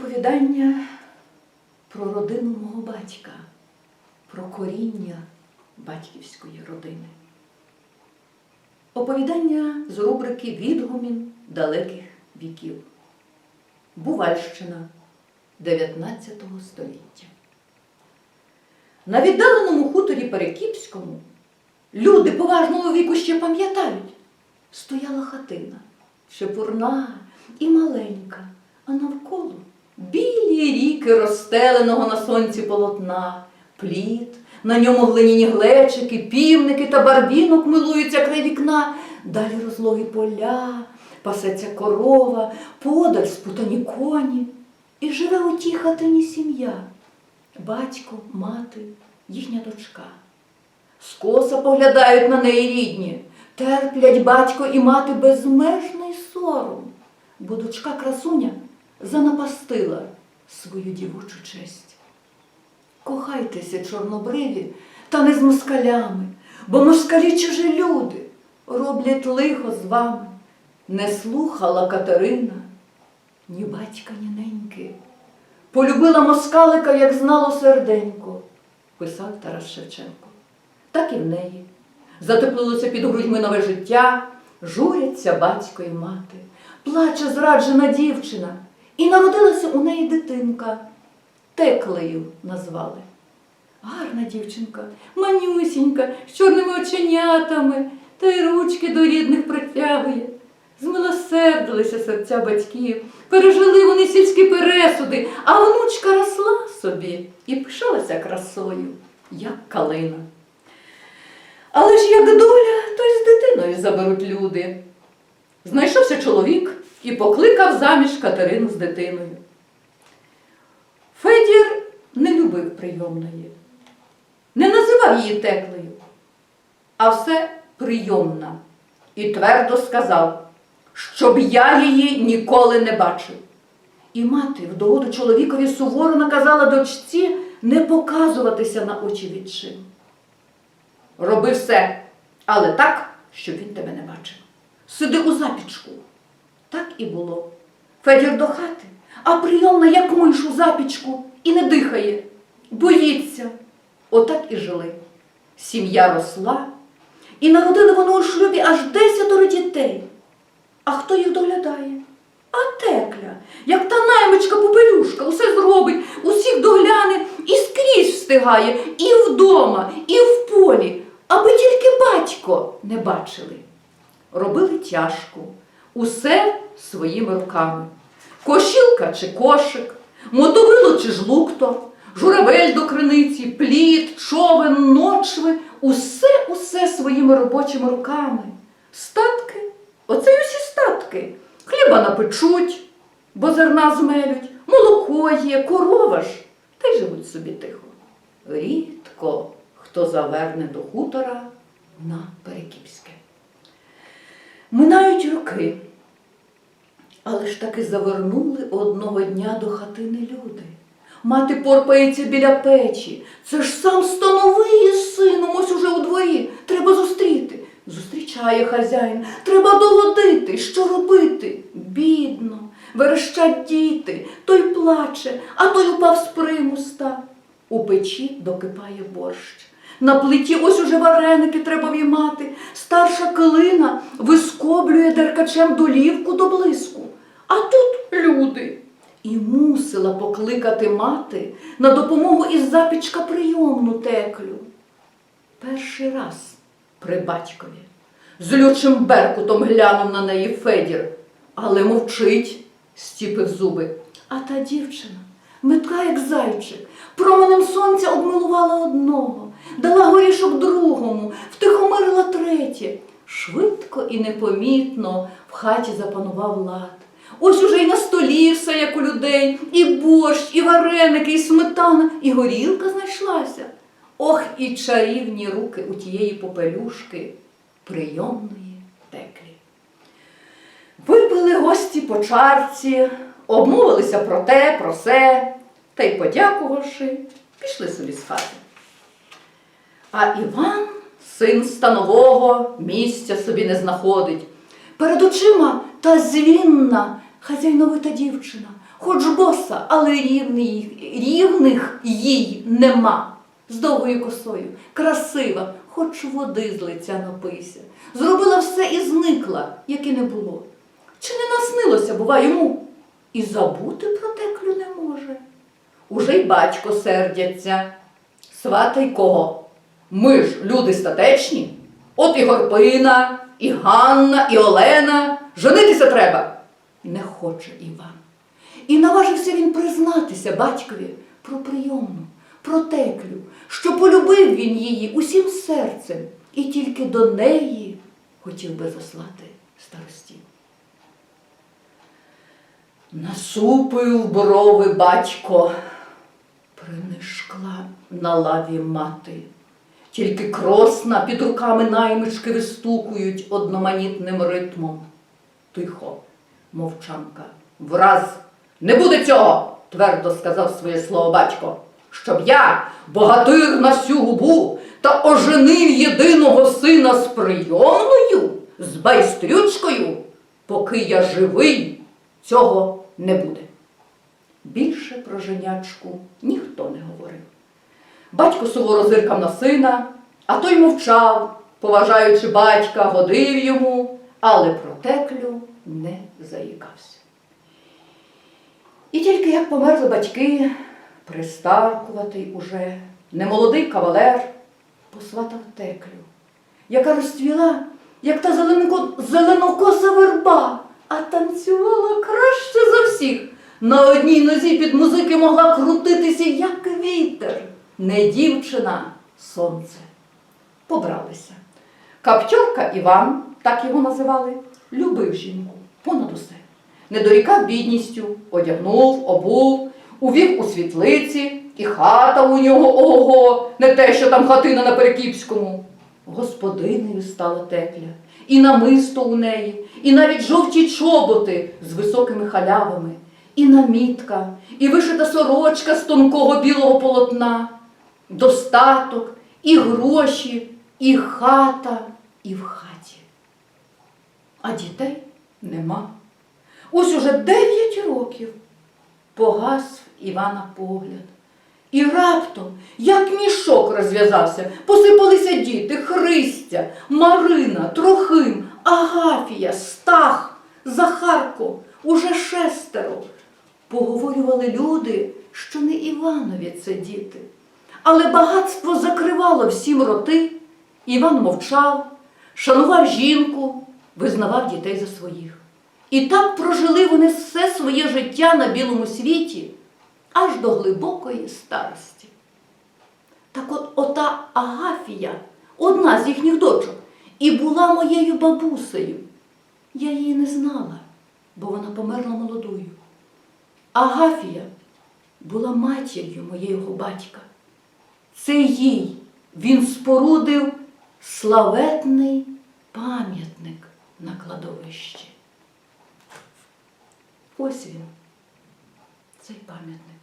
оповідання про родину мого батька, про коріння батьківської родини. Оповідання з рубрики Відгумін далеких віків. Бувальщина 19 століття. На віддаленому хуторі Перекіпському люди поважного віку ще пам'ятають, стояла хатина, шепурна і маленька, а навколо білі ріки розстеленого на сонці полотна, плід, на ньому глиняні глечики, півники та барбінок милуються край вікна, далі розлоги поля, пасеться корова, подаль спутані коні. І живе у тій хатині сім'я, батько, мати, їхня дочка. Скоса поглядають на неї рідні, терплять батько і мати безмежний сором, бо дочка красуня занапастила свою дівочу честь. Кохайтеся, чорнобриві, та не з москалями, бо москалі чужі люди роблять лихо з вами. Не слухала Катерина, ні батька, ні неньки. Полюбила москалика, як знало серденько, писав Тарас Шевченко. Так і в неї. Затеплилося під грудьми нове життя, журяться батько і мати, плаче зраджена дівчина, і народилася у неї дитинка. Теклею назвали. Гарна дівчинка, манюсінька, з чорними оченятами, та й ручки до рідних протягує. Змилосердилися серця батьків, пережили вони сільські пересуди, а внучка росла собі і пишалася красою, як калина. Але ж як доля, то й з дитиною заберуть люди. Знайшовся чоловік і покликав заміж Катерину з дитиною. Федір не любив прийомної, не називав її теклею, а все прийомна, і твердо сказав, щоб я її ніколи не бачив. І мати в догоду чоловікові суворо наказала дочці не показуватися на очі відчим. Роби все, але так, щоб він тебе не бачив. Сиди у запічку. Так і було. Федір до хати, а прийомна, як миш запічку, і не дихає, боїться. Отак і жили. Сім'я росла, і народили вони у шлюбі аж десятеро дітей. А хто їх доглядає? А текля, як та наймичка попелюшка, усе зробить, усіх догляне і скрізь встигає, і вдома, і в полі, аби тільки батько не бачили. Робили тяжко, усе своїми руками. Кошілка чи кошик, мотовило чи жлукто, журавель до криниці, плід, човен, ночви, усе, усе своїми робочими руками. Статки, оце й усі статки. Хліба напечуть, бо зерна змелють, молоко є, корова ж, та й живуть собі тихо. Рідко хто заверне до хутора на Перекіпське. Минають роки, але ж таки завернули одного дня до хатини люди. Мати порпається біля печі. Це ж сам становий сином, ось уже у дворі. Треба зустріти. Зустрічає хазяїн. Треба догодити. Що робити? Бідно. Верещать діти, той плаче, а той упав з примуста. У печі докипає борщ. На плиті ось уже вареники треба віймати. Старша килина вискоблює деркачем долівку до блиску. А тут люди. І мусила покликати мати на допомогу із запічка прийомну теклю. Перший раз при батькові. З лючим беркутом глянув на неї Федір, але мовчить, стіпив зуби. А та дівчина, метка, як зайчик, променем сонця обмилувала одного, дала горішок другому, втихомирила третє. Швидко і непомітно в хаті запанував лад. Ось уже й на столі все, як у людей, і борщ, і вареники, і сметана, і горілка знайшлася. Ох, і чарівні руки у тієї попелюшки прийомної теклі. Випили гості по чарці, обмовилися про те, про се, та й подякувавши, пішли собі з хати. А Іван, син станового, місця собі не знаходить. Перед очима та звінна хазяйновита дівчина, хоч боса, але рівних, рівних їй нема. З довгою косою, красива, хоч води з лиця напийся. Зробила все і зникла, як і не було. Чи не наснилося, бува, йому? І забути про теклю не може. Уже й батько сердяться. Сватай кого? Ми ж люди статечні. От і Горпина, і Ганна, і Олена. Женитися треба. Не хоче Іван. І наважився він признатися батькові про прийомну, про теклю, що полюбив він її усім серцем, і тільки до неї хотів би заслати старостів. Насупив брови батько, принишкла на лаві мати. Тільки кросна під руками наймички вистукують одноманітним ритмом. Тихо, мовчанка, враз не буде цього, твердо сказав своє слово батько, щоб я, богатир на сю губу, та оженив єдиного сина з прийомною, з байстрючкою, поки я живий, цього не буде. Більше про женячку ніхто не говорив. Батько суворо зиркав на сина, а той мовчав, поважаючи батька, годив йому, але про теклю не заїкався. І тільки як померли батьки, пристаркуватий уже немолодий кавалер посватав теклю, яка розцвіла, як та зеленокоса верба, а танцювала краще за всіх. На одній нозі під музики могла крутитися, як вітер, не дівчина, сонце. Побралися. Каптьорка Іван, так його називали, любив жінку понад усе. Не дорікав бідністю, одягнув, обув, увів у світлиці, і хата у нього ого, не те, що там хатина на Перекіпському. Господинею стала текля, і намисто у неї, і навіть жовті чоботи з високими халявами, і намітка, і вишита сорочка з тонкого білого полотна, достаток, і гроші, і хата, і в хаті. А дітей нема. Ось уже дев'ять років погас Івана погляд. І раптом, як мішок розв'язався, посипалися діти Христя, Марина, Трохим, Агафія, Стах, Захарко, уже шестеро. Поговорювали люди, що не Іванові це діти. Але багатство закривало всім роти. Іван мовчав, шанував жінку, визнавав дітей за своїх. І так прожили вони все своє життя на білому світі аж до глибокої старості. Так от ота Агафія, одна з їхніх дочок, і була моєю бабусею. Я її не знала, бо вона померла молодою. Агафія була матір'ю моєго батька. Це їй він спорудив славетний пам'ятник на кладовищі. Ось він, цей пам'ятник.